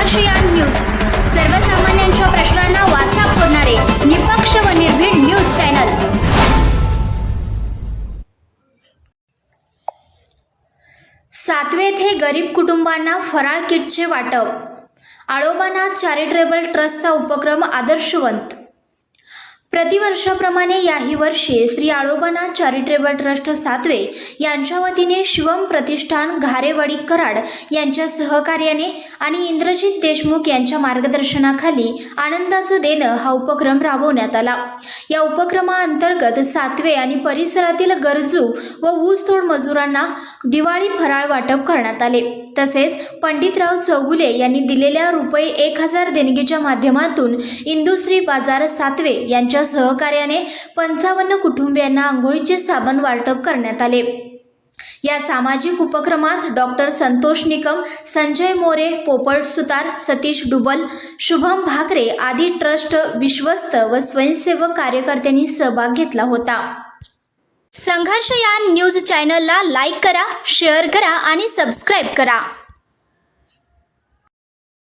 संघर्षयान news. सर्वसामान्यांच्या प्रश्नांना वाचा फोडणारे निपक्ष व निर्भीड न्यूज चॅनल. सातवेत हे गरीब कुटुंबांना फराळ किटचे वाटप. आळोबानाथ चॅरिटेबल ट्रस्टचा उपक्रम आदर्शवंत. प्रतिवर्षाप्रमाणे याही वर्षी श्री आळोबानाथ चॅरिटेबल ट्रस्ट सातवे यांच्या वतीने शिवम प्रतिष्ठान घारेवाडी कराड यांच्या सहकार्याने आणि इंद्रजित देशमुख यांच्या मार्गदर्शनाखाली आनंदाचं देणं हा उपक्रम राबवण्यात आला. या उपक्रमाअंतर्गत सातवे आणि परिसरातील गरजू व ऊसतोड मजुरांना दिवाळी फराळ वाटप करण्यात आले. तसेच पंडितराव चौगुले यांनी दिलेल्या रुपये एक हजार देणगीच्या माध्यमातून इंदुश्री बाजार सातवे यांच्या सहकार्याने पंचावन्न कुटुंबियांना आंघोळीचे साबण वाटप करण्यात आले. या सामाजिक उपक्रमात डॉक्टर संतोष निकम संजय मोरे पोपट सुतार सतीश डुबल शुभम भाकरे आदी ट्रस्ट विश्वस्त व स्वयंसेवक कार्यकर्त्यांनी सहभाग घेतला होता. संघर्ष या न्यूज चॅनलला लाईक करा शेअर करा आणि सबस्क्राईब करा.